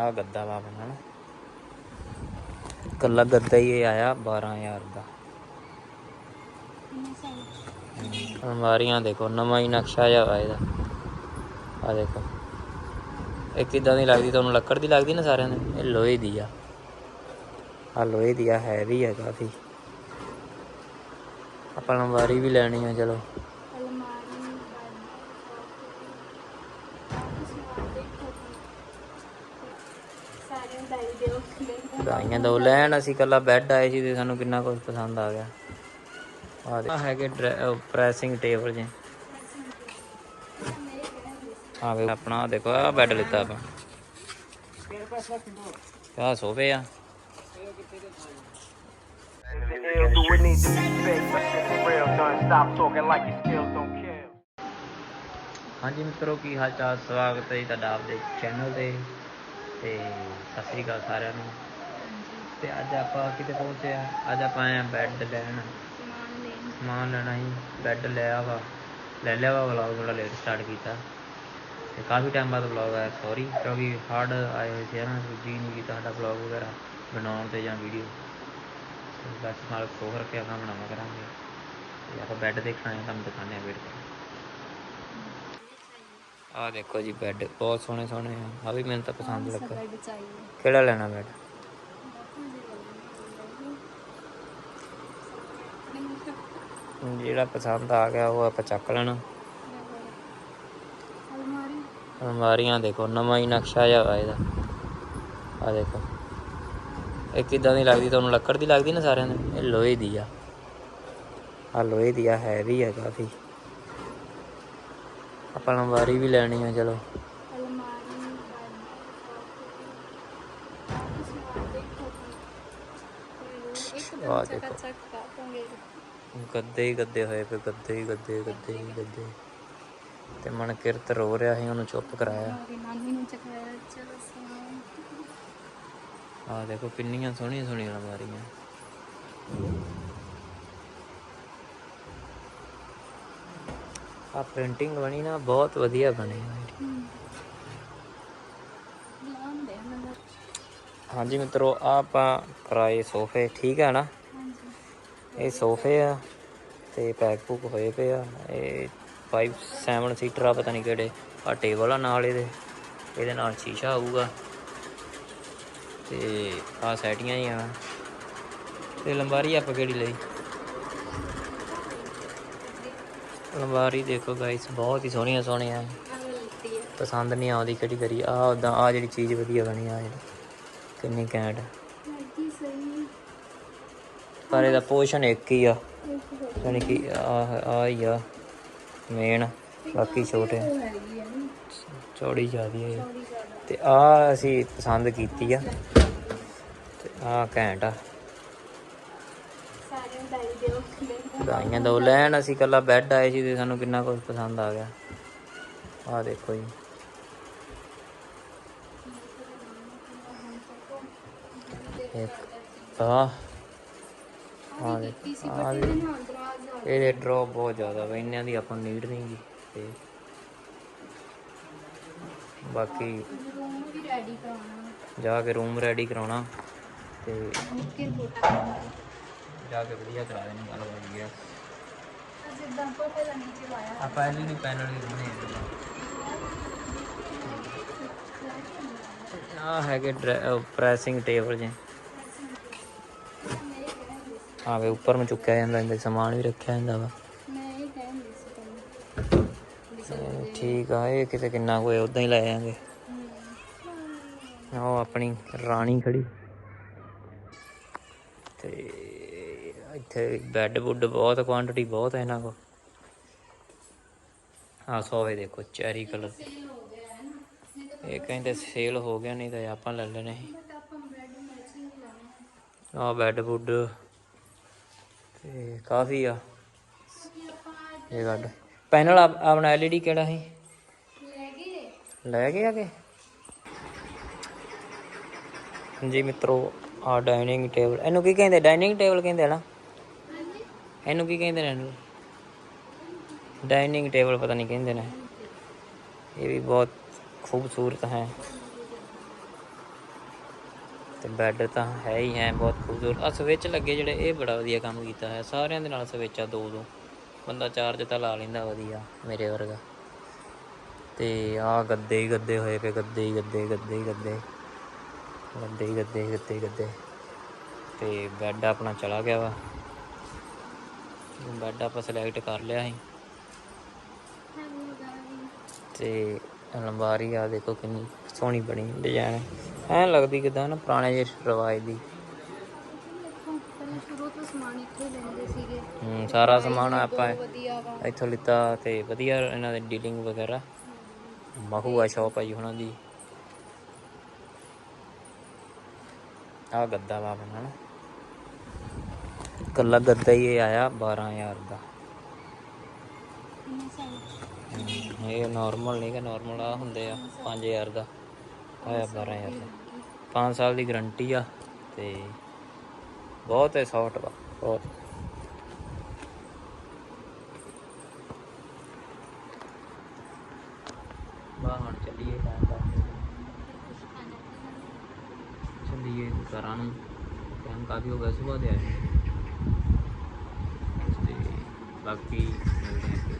ਆ ਗੱਦਾ ਵਾ ਆਪਣਾ ਕੱਲਾ ਗੱਦਾ ਹੀ ਆਇਆ 12000 ਦਾ। ਅਲਮਾਰੀਆਂ ਦੇਖੋ, ਨਵਾਂ ਹੀ ਨਕਸ਼ਾ ਜਿਹਾ ਵਾ ਇਹਦਾ। ਆ ਦੇਖੋ। ਇਹ ਕਿਦਾਂ ਦੀ ਲੱਗਦੀ, ਤੁਹਾਨੂੰ ਲੱਕੜ ਦੀ ਲੱਗਦੀ ਨਾ ਸਾਰਿਆਂ ਦੇ ਇਹ ਲੋਹੇ ਦੀ ਆ। ਆ ਲੋਹੇ ਦੀ ਆ, ਹੈਵੀ ਆ ਕਾਫੀ। ਆਪਾਂ ਅਲਮਾਰੀ ਵੀ ਲੈਣੀ ਆ, ਚਲੋ। ਗਾਈਆਂ ਦੋ। ਲੈਣ ਅਸੀਂ ਕੱਲਾ ਬੈੱਡ ਆਏ ਸੀ ਤੇ ਸਾਨੂੰ ਕਿੰਨਾ ਕੁਝ ਪਸੰਦ ਆ ਗਿਆ। ਆ ਹੈਗੇ ਪ੍ਰੈਸਿੰਗ ਟੇਬਲ ਜੇ। ਆ ਵੇ ਆਪਣਾ ਦੇਖੋ ਆ ਬੈੱਡ ਲਿੱਤਾ ਆਪਾਂ। ਆ ਸੋਫੇ ਆ। ਹਾਂਜੀ ਮਿੱਤਰੋ, ਕੀ ਹਾਲ ਚਾਲ? ਸਵਾਗਤ ਹੈ ਤੁਹਾਡਾ ਆਪਦੇ ਚੈਨਲ ਤੇ। ਤੇ ਸਤਿ ਸ੍ਰੀ ਅਕਾਲ ਸਾਰਿਆਂ ਨੂੰ। ਤੇ ਅੱਜ ਆਪਾਂ ਕਿਤੇ ਪਹੁੰਚੇ ਆ ਅੱਜ ਆਪਾਂ ਆਏ ਆ ਬੈੱਡ ਲੈਣ। ਸਮਾਨ ਲੈਣਾ। ਸੀ ਬੈੱਡ ਲਿਆ ਵਾ। ਲੈ ਲਿਆ ਵਾ ਵਲੌਗ ਥੋੜਾ ਲੇਟ ਸਟਾਰਟ ਕੀਤਾ। ਤੇ ਕਾਫੀ ਟਾਈਮ ਬਾਅਦ ਵਲੌਗ ਆਇਆ ਸੌਰੀ ਕਿਉਂਕਿ ਹਾਰਡ ਆਏ ਹੋਏ ਸੀ ਨਾ ਜੀ ਨਹੀਂ ਕੀਤਾ ਸਾਡਾ ਵਲੌਗ ਵਗੈਰਾ ਬਣਾਉਣ ਤੇ ਜਾਂ ਵੀਡੀਓ ਬਸ ਨਾਲ ਸੋਹ ਰੱਖੇ ਆਪਣਾ ਬਣਾਵਾ ਕਰਾਂਗੇ। ਤੇ ਆਪਾਂ ਬੈੱਡ ਦੇਖਣਾ ਹੈ ਤੁਹਾਨੂੰ ਦਿਖਾਣੇ ਆ ਵੇਟ ਆ ਦੇਖੋ ਜੀ ਬੈੱਡ ਬਹੁਤ ਸੋਹਣੇ ਸੋਹਣੇ ਆ। ਆ ਵੀ ਮੈਨੂੰ ਤਾਂ ਪਸੰਦ ਲੱਗਾ। ਕਿਹੜਾ ਲੈਣਾ ਬੈੱਡ ਜਿਹੜਾ ਪਸੰਦ ਆ ਗਿਆ ਉਹ ਆਪਾਂ ਚੱਕ ਲੈਣਾ। ਅਲਮਾਰੀਆਂ ਦੇਖੋ ਨਵਾਂ ਹੀ ਨਕਸ਼ਾ ਜਿਹਾ ਵਾ ਇਹਦਾ। ਆ ਦੇਖੋ। ਇਹ ਕਿਦਾਂ ਦੀ ਲੱਗਦੀ ਤੁਹਾਨੂੰ ਲੱਕੜ ਦੀ ਲੱਗਦੀ ਨਾ ਸਾਰਿਆਂ ਨੂੰ? ਇਹ ਲੋਹੇ ਦੀ ਆ। ਆ ਲੋਹੇ ਦੀ ਆ ਹੈਵੀ ਆ ਕਾਫੀ। ਆਪਾਂ ਅਲਮਾਰੀ ਵੀ ਲੈਣੀ ਆ ਚਲੋ। ਆਹ ਦੇਖੋ। ਗੱਦੇ ਹੀ ਗੱਦੇ ਹੋਏ ਪਏ ਗੱਦੇ ਹੀ ਗੱਦੇ ਗੱਦੇ ਹੀ ਗੱਦੇ। ਤੇ ਮਨ ਕਿਰਤ ਰੋ ਰਿਹਾ ਸੀ ਉਹਨੂੰ ਚੁੱਪ ਕਰਾਇਆ। ਆ ਦੇਖੋ ਕਿੰਨੀਆਂ ਸੋਹਣੀਆਂ ਸੋਹਣੀਆਂ ਅਲਮਾਰੀਆਂ ਆ ਪ੍ਰਿੰਟਿੰਗ ਬਣੀ ਨਾ ਬਹੁਤ ਵਧੀਆ ਬਣੀ। ਹਾਂਜੀ ਮਿੱਤਰੋ ਆਪਾਂ ਕਰਾਏ ਸੋਫੇ ਠੀਕ ਹੈ ਨਾ? ਇਹ ਸੋਫੇ ਆ ਤੇ ਪੈਕ ਪੁਕ ਹੋਏ ਪਏ ਆ। ਇਹ 5 7 ਸੀਟਰ ਆ, ਪਤਾ ਨਹੀਂ ਕਿਹੜੇ। ਆ ਟੇਬਲ ਆ ਨਾਲ ਇਹਦੇ। ਇਹਦੇ ਨਾਲ ਸ਼ੀਸ਼ਾ ਆਊਗਾ। ਤੇ ਆ ਸੈਟੀਆਂ ਹੀ ਆ ਤੇ ਲੰਬਾਰੀ ਆਪਾਂ ਕਿਹੜੀ ਲਈ? ਲੰਬਾਰੀ ਦੇਖੋ ਗਾਇਸ ਬਹੁਤ ਹੀ ਸੋਹਣੀਆਂ ਸੋਹਣੀਆਂ ਪਸੰਦ ਨਹੀਂ ਆਉਂਦੀ ਕਿਹੜੀ ਕਰੀ ਆ ਉਦਾਂ ਆ ਜਿਹੜੀ ਚੀਜ਼ ਵਧੀਆ ਬਣੀ ਆ ਜਿਹੜੀ। ਕਿੰਨੀ ਘੈਂਟ। ਪਰ ਇਹਦਾ ਪੋਸ਼ਨ ਇੱਕ ਹੀ ਆ। ਯਾਨੀ ਕਿ ਆ ਆ ਹੀ ਆ ਮੇਨ ਬਾਕੀ ਛੋਟੇ। ਚੌੜੀ ਜ਼ਿਆਦੀ ਹੈ ਇਹ। ਤੇ ਆ ਅਸੀਂ ਪਸੰਦ ਕੀਤੀ ਆ। ਤੇ ਆ ਘੈਂਟ ਆ। ਗਾਈਆਂ ਦੋ ਲੈਣ, ਅਸੀਂ ਕੱਲਾ ਬੈੱਡ ਆਏ ਸੀ ਤੇ ਸਾਨੂੰ ਕਿੰਨਾ ਕੁਝ ਪਸੰਦ ਆ ਗਿਆ। ਆ ਦੇਖੋ ਜੀ। ਇੱਕ ਆ ਆ ਵੀ ਇਹਦੇ ਡ੍ਰੌਪ ਬਹੁਤ ਜ਼ਿਆਦਾ ਵਾ ਇਹਨਾਂ ਦੀ ਆਪਾਂ ਨੀਡ ਨਹੀਂ ਗੀ ਤੇ ਬਾਕੀ ਜਾ ਕੇ ਰੂਮ ਰੈਡੀ ਕਰਾਉਣਾ ਤੇ ਜਾ ਕੇ ਵਧੀਆ ਕਰਾ ਦੇਣੀ ਗੱਲ ਬਣ ਗਿਆ ਆਪਾਂ ਐਲਈਡੀ ਪੈਨਲ ਵੀ ਬਣੇ ਆ। ਹੈਗੇ ਪ੍ਰੈਸਿੰਗ ਟੇਬਲ ਜੇ। ਆ ਵੇ ਉੱਪਰ ਨੂੰ ਚੁੱਕਿਆ ਜਾਂਦਾ ਇਹਦੇ ਸਮਾਨ ਵੀ ਰੱਖਿਆ ਜਾਂਦਾ ਵਾ। ਇਹ ਠੀਕ ਆ ਇਹ ਕਿਤੇ ਕਿੰਨਾ ਕੋਈ ਉਦਾਂ ਹੀ ਲੈ ਜਾਾਂਗੇ ਉਹ ਆਪਣੀ ਰਾਣੀ ਖੜੀ। ਤੇ ਇੱਥੇ ਬੈੱਡ ਬੁੱਡ ਬਹੁਤ ਕੁਆਂਟੀਟੀ ਬਹੁਤ ਹੈ ਇਹਨਾਂ ਕੋ ਆ ਸੋਫੇ ਦੇਖੋ ਚੈਰੀ ਕਲਰ ਇਹ ਕਹਿੰਦੇ ਸੇਲ ਹੋ ਗਿਆ ਨਹੀਂ ਤਾਂ ਆਪਾਂ ਲੈ ਲੈਣੇ ਸੀ। ਆ ਬੈੱਡ ਬੁੱਡ ਤੇ ਕਾਫੀ ਆ। ਇਹ ਗੱਡ ਪੈਨਲ ਆਪਣਾ ਐਲਈਡੀ ਕਿਹੜਾ ਸੀ? ਲੈ ਗਏ ਆਗੇ ਜੀ ਮਿੱਤਰੋ ਆ ਡਾਈਨਿੰਗ ਟੇਬਲ ਇਹਨੂੰ ਕੀ ਕਹਿੰਦੇ? ਡਾਈਨਿੰਗ ਟੇਬਲ ਕਹਿੰਦੇ ਨਾ ਇਹਨੂੰ ਕੀ ਕਹਿੰਦੇ ਨੇ ਇਹਨੂੰ? ਡਾਈਨਿੰਗ ਟੇਬਲ ਪਤਾ ਨਹੀਂ ਕਹਿੰਦੇ ਨੇ। ਇਹ ਵੀ ਬਹੁਤ ਖੂਬਸੂਰਤ ਹੈ। ਤੇ ਬੈੱਡ ਤਾਂ ਹੈ ਹੀ ਹੈ, ਬਹੁਤ ਖੂਬਸੂਰਤ। ਆ ਸਵਿਚ ਲੱਗੇ ਜਿਹੜੇ, ਇਹ ਬੜਾ ਵਧੀਆ ਕੰਮ ਕੀਤਾ ਹੈ ਸਾਰਿਆਂ ਦੇ ਨਾਲ ਸਵਿਚ ਆ, ਦੋ ਦੋ। ਬੰਦਾ ਚਾਰਜ ਤਾਂ ਲਾ ਲੈਂਦਾ, ਵਧੀਆ, ਮੇਰੇ ਵਰਗਾ। ਤੇ ਆ ਗੱਦੇ ਹੀ ਗੱਦੇ ਹੋਏ ਪਏ, ਗੱਦੇ ਹੀ ਗੱਦੇ ਗੱਦੇ ਹੀ ਗੱਦੇ। ਗੱਦੇ ਹੀ ਗੱਦੇ ਗੱਦੇ ਗੱਦੇ। ਤੇ ਬੈੱਡ ਆਪਣਾ ਚਲਾ ਗਿਆ ਵਾ। ਬੈੱਡ ਆਪਾਂ ਸਿਲੈਕਟ ਕਰ ਲਿਆ ਸੀ। ਤੇ ਅਲਮਾਰੀ ਆ ਦੇਖੋ ਕਿੰਨੀ ਸੋਹਣੀ ਬਣੀ ਡਿਜ਼ਾਈਨ ਐਂ ਲੱਗਦੀ ਕਿਦਾਂ ਨਾ ਪੁਰਾਣੇ ਜਿਹੇ ਰਿਵਾਜ ਦੀ। ਸ਼ੁਰੂ ਤੋਂ ਸਮਾਨ ਇੱਥੇ ਹੀ ਲੈਂਦੇ ਸੀਗੇ ਹੂੰ ਸਾਰਾ ਸਮਾਨ ਆਪਾਂ ਵਧੀਆ ਵਾ ਇੱਥੋਂ ਲਿੱਤਾ ਤੇ ਵਧੀਆ ਇਹਨਾਂ ਦੀ ਡੀਲਿੰਗ ਵਗੈਰਾ। ਮਹੂਆ ਸ਼ਾਪ ਆ ਜੀ ਉਹਨਾਂ ਦੀ। ਆ ਗੱਦਾ ਵਾ ਆਪਣਾ ਨਾ। ਕੱਲਾ ਗੱਦਾ ਹੀ ਇਹ ਆਇਆ 12000 ਦਾ। ਇਹ ਨਾਰਮਲ ਨਹੀਂ ਕਿ ਨਾਰਮਲ ਆ ਹੁੰਦੇ ਆ 5000 ਦਾ। ਆਇਆ 12000 ਦਾ। 5 ਸਾਲ ਦੀ ਗਾਰੰਟੀ ਆ ਤੇ ਬਹੁਤ ਹੈ ਸੌਫਟ ਵਾ ਬਹੁਤ। ਬਾ ਹੁਣ ਚੱਲੀਏ ਟਾਈਮ ਦਾ। ਚੱਲੀਏ ਘਰਾਂ ਨੂੰ। ਟਾਈਮ ਕਾਫੀ ਹੋ ਗਿਆ ਸਵੇਰ ਦੇ ਆਏ। ਤੇ ਬਾਕੀ ਮਿਲਦੇ ਹਾਂ ਫਿਰ।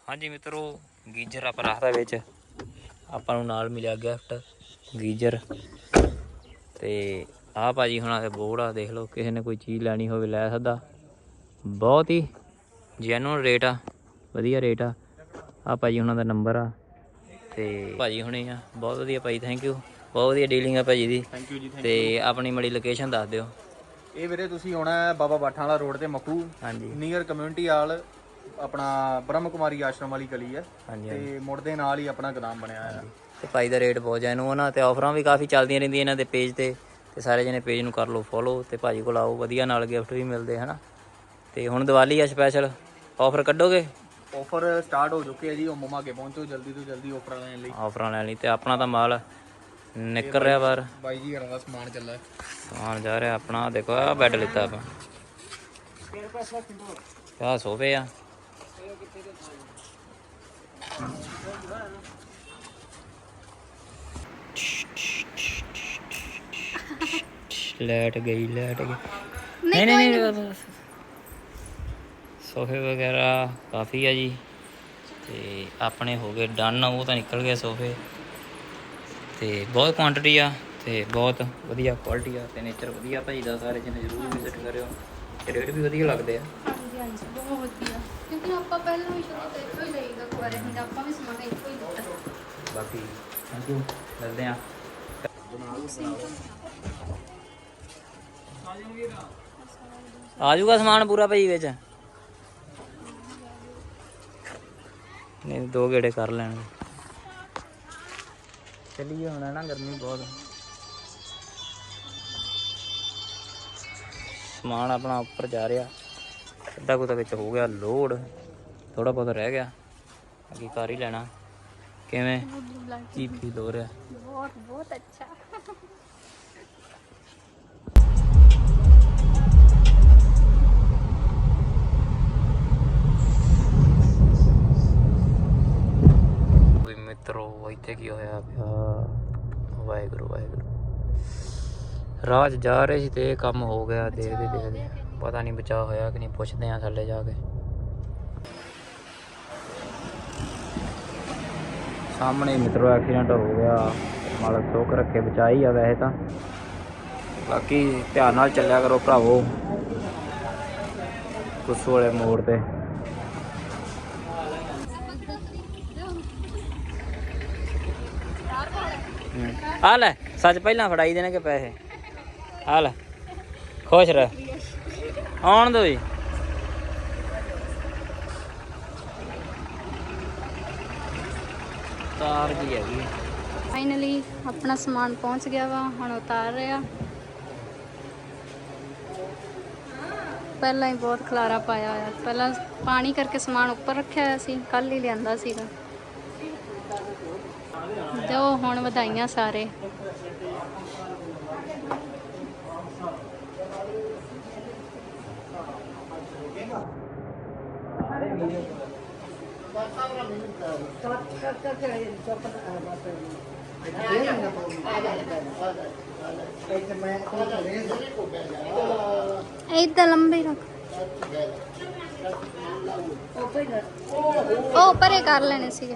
ਹਾਂਜੀ ਮਿੱਤਰੋ, ਗੀਜਰ ਆਪਾਂ ਰੱਖਦਾ ਵਿੱਚ। ਆਪਾਂ ਨੂੰ ਨਾਲ ਮਿਲਿਆ ਗਿਫਟ ਗੀਜਰ। ਤੇ ਆਹ ਭਾਜੀ ਹੁਣਾਂ ਦੇ ਬੋਰਡ ਆ ਦੇਖ ਲਓ ਕਿਸੇ ਨੇ ਕੋਈ ਚੀਜ਼ ਲੈਣੀ ਹੋਵੇ ਲੈ ਸਕਦਾ। ਬਹੁਤ ਹੀ ਜੈਨੂਨ ਰੇਟ ਆ ਵਧੀਆ ਰੇਟ ਆ। ਆ ਭਾਜੀ ਹੁਣਾਂ ਦਾ ਨੰਬਰ ਆ। ਤੇ ਭਾਜੀ ਹੁਣੇ ਆ ਬਹੁਤ ਵਧੀਆ ਭਾਈ ਥੈਂਕ ਯੂ ਬਹੁਤ ਵਧੀਆ ਡੀਲਿੰਗ ਆ ਭਾਜੀ ਦੀ। ਥੈਂਕ ਯੂ ਜੀ thank ਤੇ ਆਪਣੀ ਮੜੀ ਲੋਕੇਸ਼ਨ ਦੱਸ ਦਿਓ। ਇਹ ਵੀਰੇ ਤੁਸੀਂ ਆਉਣਾ ਹੈ ਬਾਬਾ ਬਾਠਾਂ ਵਾਲਾ ਰੋਡ ਤੇ ਮਖੂ ਹਾਂਜੀ। ਨੀਅਰ ਕਮਿਊਨਿਟੀ ਹਾਲ ਆਪਣਾ ਬ੍ਰਹਮ ਕੁਮਾਰੀ ਆਸ਼ਰਮ ਵਾਲੀ ਗਲੀ ਹੈ। ਤੇ ਮੁੜ ਦੇ ਨਾਲ ਹੀ ਆਪਣਾ ਗੋਦਾਮ ਬਣਿਆ ਹੋਇਆ। ਤੇ ਭਾਈ ਦਾ ਰੇਟ ਬਹੁਤ ਜੈਨੂਨ ਉਹਨਾਂ ਤੇ ਆਫਰਾਂ ਵੀ ਕਾਫੀ ਚੱਲਦੀਆਂ ਰਹਿੰਦੀਆਂ ਇਹਨਾਂ ਦੇ ਪੇਜ ਤੇ ਤੇ ਸਾਰੇ ਜਣੇ ਪੇਜ ਨੂੰ ਕਰ ਲਓ ਫੋਲੋ ਤੇ ਭਾਜੀ ਕੋਲ ਆਓ ਵਧੀਆ ਨਾਲ ਗਿਫਟ ਵੀ ਮਿਲਦੇ ਹਨਾ? ਤੇ ਹੁਣ ਦੀਵਾਲੀ ਆ ਸਪੈਸ਼ਲ ਆਫਰ ਕੱਢੋਗੇ? ਆਫਰ ਸਟਾਰਟ ਹੋ ਚੁੱਕੇ ਆ ਜੀ ਉਹ ਮਮਾ ਕੇ ਪਹੁੰਚੋ ਜਲਦੀ ਤੋਂ ਜਲਦੀ ਆਫਰ ਲੈਣ ਲਈ। ਆਫਰਾਂ ਲੈਣ ਲਈ ਤੇ ਆਪਣਾ ਤਾਂ ਮਾਲ ਨਿਕਲ ਰਿਹਾ ਬਾਹਰ। ਬਾਈ ਜੀ ਘਰਾਂ ਦਾ ਸਮਾਨ ਚੱਲਾ। ਸਮਾਨ ਜਾ ਰਿਹਾ ਆਪਣਾ ਦੇਖੋ ਆ ਬੈੱਡ ਲਿੱਤਾ ਆਪਾਂ। ਆ ਸੋਫੇ ਆ। ਲੈਟ ਗਈ ਲੈਟ ਗਈ। ਨਹੀਂ ਨਹੀਂ। ਸੋਫੇ ਵਗੈਰਾ ਕਾਫੀ ਆ ਜੀ। ਤੇ ਆਪਣੇ ਹੋ ਗਏ ਡਨ ਉਹ ਤਾਂ ਨਿਕਲ ਗਏ ਸੋਫੇ। ਤੇ ਬਹੁਤ ਕੁਆਂਟੀਟੀ ਆ ਤੇ ਬਹੁਤ ਵਧੀਆ ਕੁਆਲਿਟੀ ਆ। ਤੇ ਨੇਚਰ ਵਧੀਆ ਭਾਈ ਦਾ ਸਾਰੇ ਜਣੇ ਜ਼ਰੂਰ ਵਿਜ਼ਿਟ ਕਰਿਓ। ਤੇ ਰੇਟ ਵੀ ਵਧੀਆ ਲੱਗਦੇ ਆ। ਹਾਂਜੀ ਹਾਂਜੀ ਬਹੁਤ ਵਧੀਆ। ਕਿਉਂਕਿ ਆਪਾਂ ਪਹਿਲਾਂ ਵੀ ਸ਼ੁਰੂ ਤੋਂ ਇੱਥੋਂ ਹੀ ਲਈਦਾ ਕੁਆਰੰਟਾਈਨ ਆਪਾਂ ਵੀ ਸਮਾਨ ਇੱਥੋਂ ਹੀ ਲਿੱਤਾ ਬਾਕੀ ਥੈਂਕ ਯੂ ਮਿਲਦੇ ਆ। ਆ ਜਾਊਗਾ ਸਮਾਨ ਪੂਰਾ ਭਾਈ ਵਿੱਚ। ਨਹੀਂ ਦੋ ਗੇੜੇ ਕਰ ਲੈਣਗੇ। ਚੱਲੀਏ ਹੁਣ ਨਾ ਗਰਮੀ ਬਹੁਤ। ਸਮਾਨ ਆਪਣਾ ਉੱਪਰ ਜਾ ਰਿਹਾ। ਅੱਧਾ ਕੁ ਤਾਂ ਵਿੱਚ ਹੋ ਗਿਆ ਲੋਡ। ਥੋੜਾ ਬਹੁਤ ਰਹਿ ਗਿਆ। ਅੱਗੇ ਕਰ ਹੀ ਲੈਣਾ। ਕਿਵੇਂ? ਕੀ ਫੀਲ ਹੋ ਰਿਹਾ? ਬਹੁਤ ਬਹੁਤ ਅੱਛਾ। ਇੱਥੇ ਕੀ ਹੋਇਆ? ਪਿਆ ਵਾਹਿਗੁਰੂ ਵਾਹਿਗੁਰੂ। ਰਾਹ 'ਚ ਜਾ ਰਹੇ ਸੀ ਤੇ ਇਹ ਕੰਮ ਹੋ ਗਿਆ ਦੇਖਦੇ ਦੇਖਦੇ। ਪਤਾ ਨਹੀਂ ਬਚਾ ਹੋਇਆ ਕਿ ਨਹੀਂ ਪੁੱਛਦੇ ਆ ਥੱਲੇ ਜਾ ਕੇ। ਸਾਹਮਣੇ ਮਿੱਤਰੋ ਐਕਸੀਡੈਂਟ ਹੋ ਗਿਆ। ਮਾਲਕ ਸੋਕ ਰੱਖੇ ਬਚਾਈ ਆ ਵੈਸੇ ਤਾਂ। ਬਾਕੀ ਧਿਆਨ ਨਾਲ ਚੱਲਿਆ ਕਰੋ ਭਰਾਵੋ। ਕੁੱਸੂ ਵਾਲੇ ਮੋੜ ਤੇ। ਆ ਲੈ, ਸੱਚ ਪਹਿਲਾਂ ਫੜਾਈ ਦੇਣਗੇ ਪੈਸੇ? ਆ ਲੈ, ਖੁਸ਼ ਰਹਿ। ਆਉਣ ਦੋ ਜੀ। ਤਾਰ ਜੀ ਹੈਗੀ ਫਾਈਨਲੀ ਆਪਣਾ ਸਮਾਨ ਪਹੁੰਚ ਗਿਆ ਵਾ, ਹੁਣ ਉਤਾਰ ਰਿਹਾ ਪਹਿਲਾਂ ਹੀ ਬਹੁਤ ਖਲਾਰਾ ਪਾਇਆ ਹੋਇਆ। ਪਹਿਲਾਂ ਪਾਣੀ ਕਰਕੇ ਸਮਾਨ ਉੱਪਰ ਰੱਖਿਆ ਹੋਇਆ ਸੀ ਕੱਲ ਹੀ ਲਿਆਂਦਾ ਸੀਗਾ। ਉਹ ਹੁਣ ਵਧਾਈਆਂ ਸਾਰੇ। ਇਦਾਂ ਲੰਬੇ ਰੱਖ। ਉਹ ਪਰੇ ਕਰ ਲੈਣੇ ਸੀਗੇ।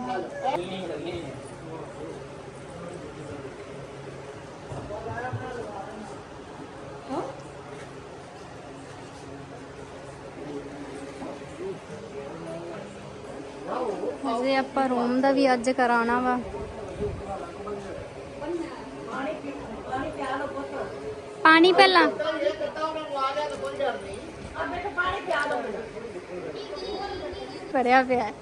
ਅਜੇ ਆਪਾਂ ਰੂਮ ਦਾ ਵੀ ਅੱਜ ਕਰਾਉਣਾ ਵਾ ਪਾਣੀ ਪਹਿਲਾਂ ਭਰਿਆ ਪਿਆ ਹੈ।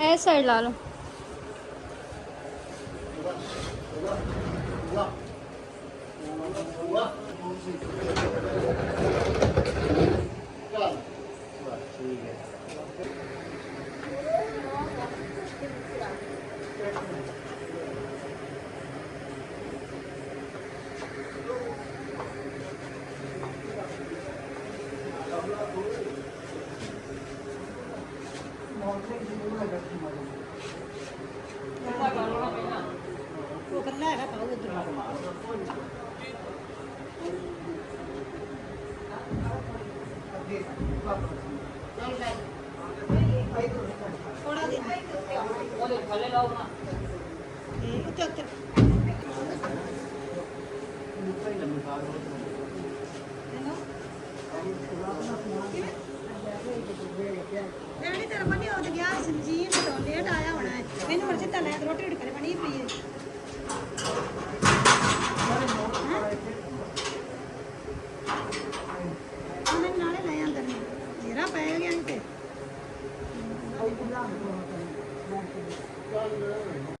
ਇਹ ਸਾਈਡ ਲਾ ਲਓ। ਮੈਂ